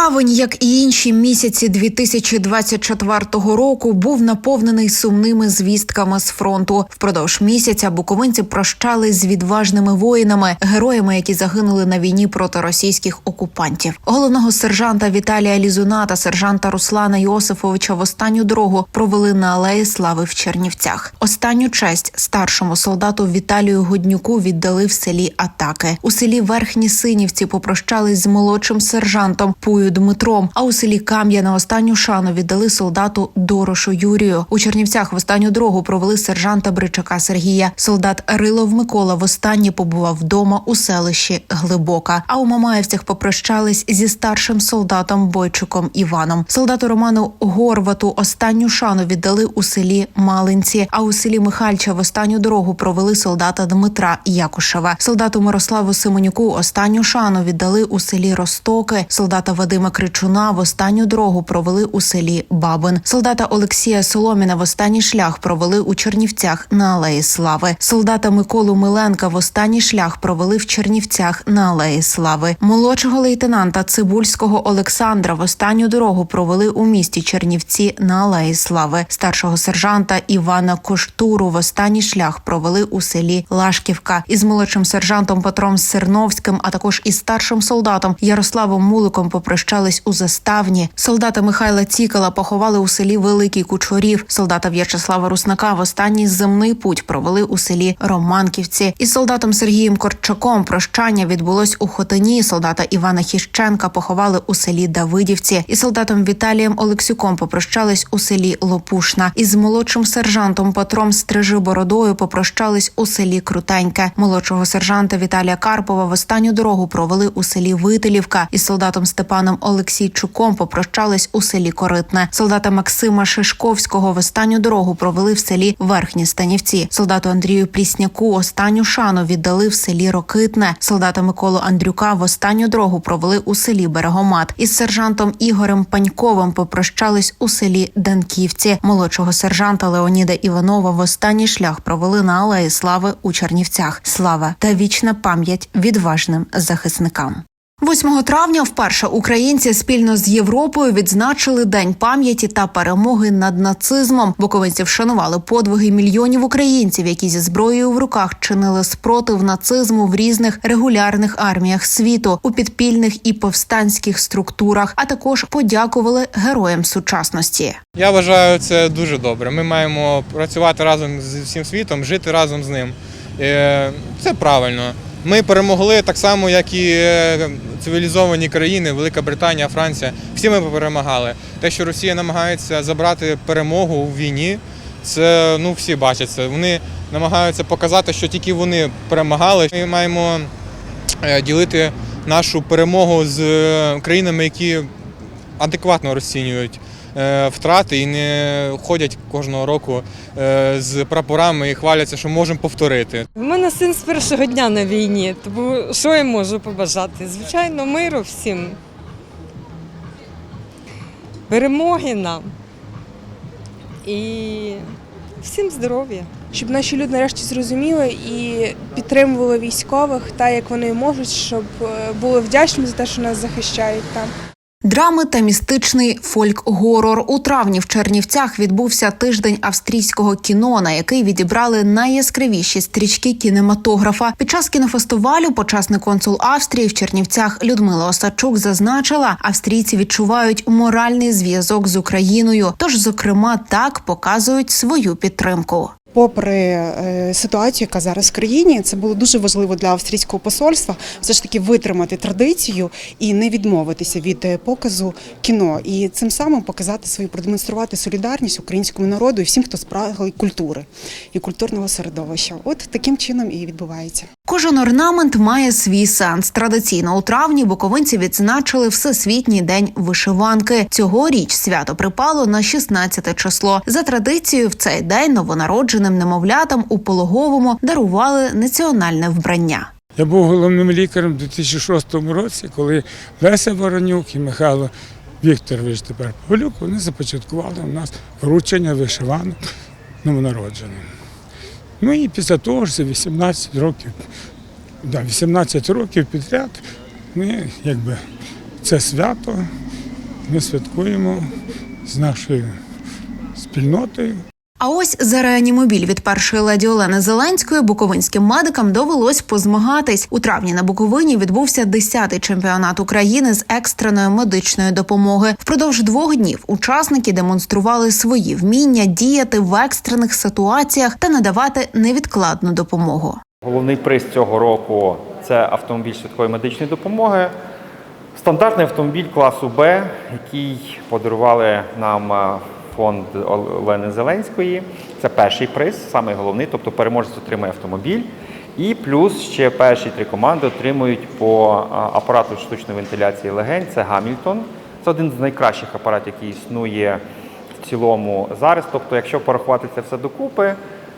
Травень, як і інші місяці 2024 року, був наповнений сумними звістками з фронту. Впродовж місяця буковинці прощались з відважними воїнами, героями, які загинули на війні проти російських окупантів. Головного сержанта Віталія Лізуна та сержанта Руслана Йосифовича в останню дорогу провели на алеї слави в Чернівцях. Останню честь старшому солдату Віталію Годнюку віддали в селі Атаки. У селі Верхні Синівці попрощались з молодшим сержантом Пую Дмитром. А у селі Кам'яна останню шану віддали солдату Дорошу Юрію. У Чернівцях в останню дорогу провели сержанта Бричака Сергія. Солдат Рилов Микола востаннє побував вдома у селищі Глибока. А у Мамаївцях попрощались зі старшим солдатом Бойчуком Іваном. Солдату Роману Горвату останню шану віддали у селі Малинці. А у селі Михальча в останню дорогу провели солдата Дмитра Якушева. Солдату Мирославу Сименюку останню шану віддали у селі Ростоки. Солдата Вадима Кричуна в останню дорогу провели у селі Бабин. Солдата Олексія Соломіна в останній шлях провели у Чернівцях на Алеї Слави. Солдата Миколу Миленка в останній шлях провели в Чернівцях на Алеї Слави. Молодшого лейтенанта Цибульського Олександра в останню дорогу провели у місті Чернівці на Алеї Слави. Старшого сержанта Івана Коштуру в останній шлях провели у селі Лашківка. Із молодшим сержантом Петром Сирновським, а також із старшим солдатом Ярославом Муликом попрощались у заставні. Солдата Михайла Цікала поховали у селі Великий Кучорів. Солдата В'ячеслава Руснака в останній земний путь провели у селі Романківці. Із солдатом Сергієм Корчаком прощання відбулось у Хотині. Солдата Івана Хіщенка поховали у селі Давидівці. Із солдатом Віталієм Олексюком попрощались у селі Лопушна. Із молодшим сержантом Петром Стрижи Бородою попрощались у селі Крутеньке. Молодшого сержанта Віталія Карпова в останню дорогу провели у селі Вителівка. Із солдатом Степаном Олексійчуком попрощались у селі Коритне. Солдата Максима Шишковського в останню дорогу провели в селі Верхні Станівці. Солдату Андрію Плісняку останню шану віддали в селі Рокитне. Солдата Миколу Андрюка в останню дорогу провели у селі Берегомат. Із сержантом Ігорем Паньковим попрощались у селі Данківці. Молодшого сержанта Леоніда Іванова в останній шлях провели на Алеї Слави у Чернівцях. Слава та вічна пам'ять відважним захисникам. 8 травня вперше українці спільно з Європою відзначили День пам'яті та перемоги над нацизмом. Буковинці вшанували подвиги мільйонів українців, які зі зброєю в руках чинили спротив нацизму в різних регулярних арміях світу у підпільних і повстанських структурах, а також подякували героям сучасності. Я вважаю це дуже добре. Ми маємо працювати разом з всім світом, жити разом з ним. Е, Це правильно. Ми перемогли так само, як і е, цивілізовані країни, Велика Британія, Франція. Всі ми перемагали. Те, що Росія намагається забрати перемогу у війні, це ну всі бачать це. Вони намагаються показати, що тільки вони перемагали. Ми маємо е, ділити нашу перемогу з е, країнами, які адекватно розцінюють втрати і не ходять кожного року е, з прапорами і хваляться, що можемо повторити. У мене син з першого дня на війні, тому що я можу побажати? Звичайно, миру всім. Перемоги нам. І всім здоров'я. щоб наші люди нарешті зрозуміли і підтримували військових так, як вони можуть, щоб е, були вдячні за те, що нас захищають там. Драми та містичний фольк-горор у травні в Чернівцях відбувся тиждень австрійського кіно, на який відібрали найяскравіші стрічки кінематографа. Під час кінофестивалю почасний консул Австрії в Чернівцях Людмила Осадчук зазначила, австрійці відчувають моральний зв'язок з Україною. Тож, зокрема, так показують свою підтримку. Попри е, ситуацію, яка зараз в країні, це було дуже важливо для австрійського посольства все ж таки витримати традицію і не відмовитися від е, показу кіно, і цим самим показати свою продемонструвати солідарність українському народу і всім, хто спраглий культури і культурного середовища. От таким чином і відбувається. Кожен орнамент має свій сенс. Традиційно у травні буковинці відзначили Всесвітній день вишиванки. Цьогоріч свято припало на 16 число. За традицією, в цей день новонародженим немовлятам у пологовому дарували національне вбрання. Я був головним лікарем у 2006 році, коли Леся Воронюк і Михайло Вікторович тепер Полюк, вони започаткували у нас вручення вишиванок новонародженим. Ну і після того ж за 18 років, да, 18 років підряд ми якби це свято ми святкуємо з нашою спільнотою. А ось за реанімобіль від першої леді Олени Зеленської буковинським медикам довелось позмагатись. У травні на Буковині відбувся 10-й чемпіонат України з екстреної медичної допомоги. Впродовж двох днів учасники демонстрували свої вміння діяти в екстрених ситуаціях та надавати невідкладну допомогу. Головний приз цього року це автомобіль швидкої медичної допомоги. Стандартний автомобіль класу Б, який подарували нам е, фонд Олени Зеленської. Це перший приз, самий головний, тобто переможець отримує автомобіль. І плюс ще перші три команди отримують по апарату штучної вентиляції легень. Це Гамільтон. Це один з найкращих апаратів, який існує в цілому зараз. Тобто, якщо порахувати це все докупи,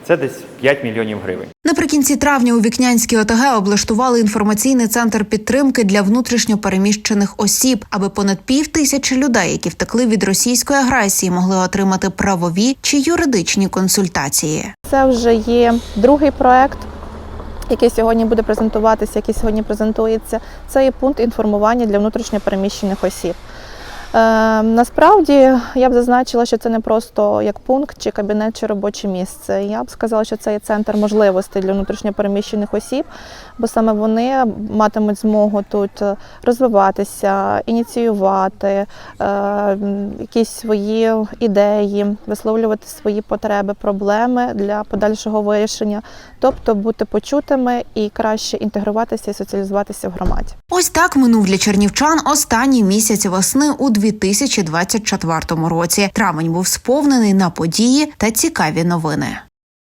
це десь 5 мільйонів гривень. Наприкінці травня у Вікнянській ОТГ облаштували інформаційний центр підтримки для внутрішньо переміщених осіб, аби понад пів тисячі людей, які втекли від російської агресії, могли отримати правові чи юридичні консультації. Це вже є другий проект, який сьогодні буде презентуватися, який сьогодні презентується. Це є пункт інформування для внутрішньопереміщених осіб. Е, насправді я б зазначила, що це не просто як пункт, чи кабінет, чи робоче місце. Я б сказала, що це є центр можливостей для внутрішньопереміщених осіб, бо саме вони матимуть змогу тут розвиватися, ініціювати е, якісь свої ідеї, висловлювати свої потреби, проблеми для подальшого вирішення, тобто бути почутими і краще інтегруватися і соціалізуватися в громаді. Ось так минув для чернівчан останній місяць весни у 2024 році. Травень був сповнений на події та цікаві новини.